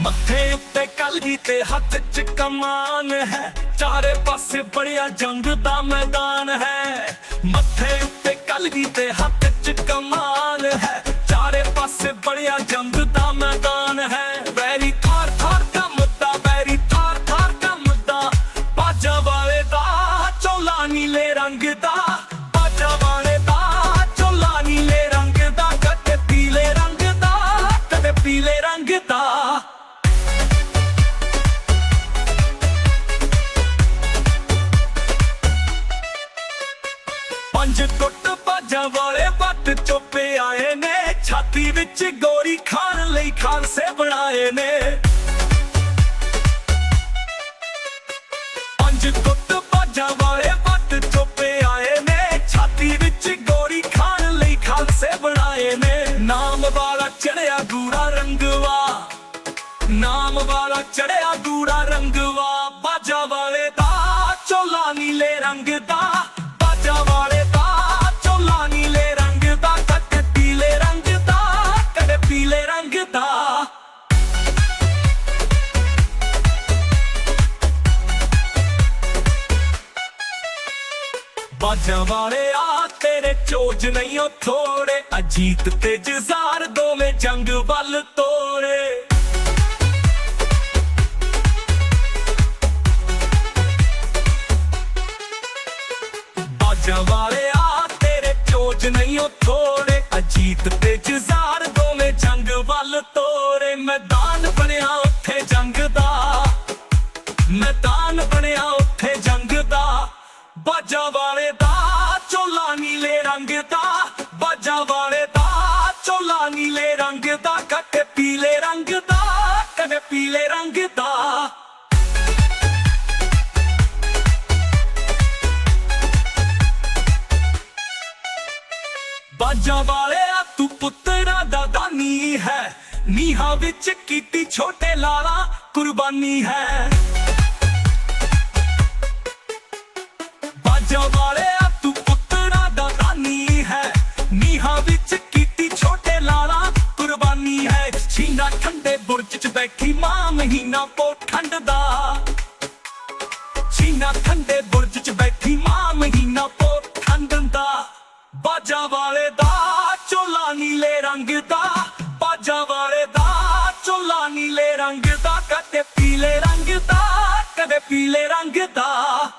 ਮੱਥੇ ਉੱਤੇ ਕਲਗੀ ਤੇ ਹੱਥ 'ਚ ਕਮਾਨ ਹੈ। ਚਾਰੇ ਪਾਸੇ ਬੜਿਆ ਜੰਗ ਦਾ ਮੈਦਾਨ ਹੈ। ਮੱਥੇ ਉੱਤੇ ਕਲਗੀ ਤੇ ਹੱਥ 'ਚ ਕਮਾਨ ਹੈ। ਚਾਰੇ ਪਾਸੇ ਬੜਿਆ ਜੰਗ ਦਾ ਮੈਦਾਨ ਹੈ। ਵੈਰੀ ਥਾਰ ਥਾਰ ਮੁੱਦਾ, ਵੈਰੀ ਥਾਰ ਥਾਰ ਮੁੱਦਾ। ਬਾਜਾ ਵਾਲੇ ਦਾ, ਚੋਲਾ ਨੀਲੇ ਰੰਗ ਦਾ। ਬਾਜਾਂ ਵਾਲੇ ਵੱਟ ਚੋਪੇ ਆਏ ਨੇ। ਛਾਤੀ ਵਿੱਚ ਗੋਰੀ ਖਾਣ ਲਈ ਖਾਲਸੇ ਬਣਾਏ ਨੇ। ਪੰਜ ਟੁੱਟ ਬਾਜਾਂ ਵਾਲੇ ਵੱਟ ਚੋਪੇ ਆਏ ਨੇ। ਛਾਤੀ ਵਿੱਚ ਗੋਰੀ ਖਾਣ ਲਈ ਖਾਲਸੇ ਬਣਾਏ ਨੇ। ਨਾਮ ਵਾਲਾ ਚੜਿਆ ਗੂੜਾ ਰੰਗਵਾ। ਨਾਮ ਵਾਲਾ ਚੜਿਆ ਗੂੜਾ ਰੰਗਵਾ। ਬਾਜਾ ਵਾਲੇ ਦਾ ਚੋਲਾ ਨੀਲੇ ਰੰਗ ਦਾ। ਪੀਲੇ ਬਾਜਾਂ ਵਾਲੇ ਆ, ਤੇਰੇ ਚੋਜ ਨਹੀਂ ਉਹ ਥੋੜੇ। ਅਜੀਤ ਤੇ ਜਜ਼ਾਰ ਦੋਵੇਂ ਜੰਗ ਵੱਲ ਤੋਰੇ। ਬਾਜਾਂ ਵਾਲੇ ਆ, ਤੇਰੇ ਚੋਜ ਨਹੀਂ ਉਹ ਥੋੜੇ। ਅਜੀਤ ਤੇ ਜਜ਼ਾਰ ਨੀਲੇ ਰੰਗ ਦਾ, ਬਾਜਾ ਵਾਲੇ ਦਾ, ਚੋਲਾ ਨੀਲੇ ਰੰਗ ਦਾ ਕਦੇ ਪੀਲੇ ਰੰਗ ਦਾ ਕਦੇ ਪੀਲੇ ਰੰਗ ਦਾ। ਬਾਜਾਂ ਵਾਲਿਆ ਤੂੰ ਪੁੱਤਰਾ ਦਾ ਦਾਨੀ ਹੈ। ਨੀਹਾਂ ਵਿੱਚ ਕੀਤੀ ਛੋਟੇ ਲਾਲਾ, ਕੁਰਬਾਨੀ ਹੈ। ਮਹੀਨਾ ਪੋ ਠੰਡ ਦਾ ਛੀਨਾ ਠੰਡੇ ਬੁਰਜ 'ਚ ਬੈਠੀ ਮਾਂ ਮਹੀਨਾ ਪੋ ਠੰਡ ਦਾ ਬਾਜਾ ਵਾਲੇ ਦਾ ਚੋਲਾ ਨੀਲੇ ਰੰਗ ਦਾ। ਬਾਜਾ ਵਾਲੇ ਦਾ ਚੋਲਾ ਨੀਲੇ ਰੰਗ ਦਾ। ਕਦੇ ਪੀਲੇ ਰੰਗ ਦਾ, ਕਦੇ ਪੀਲੇ ਰੰਗ ਦਾ।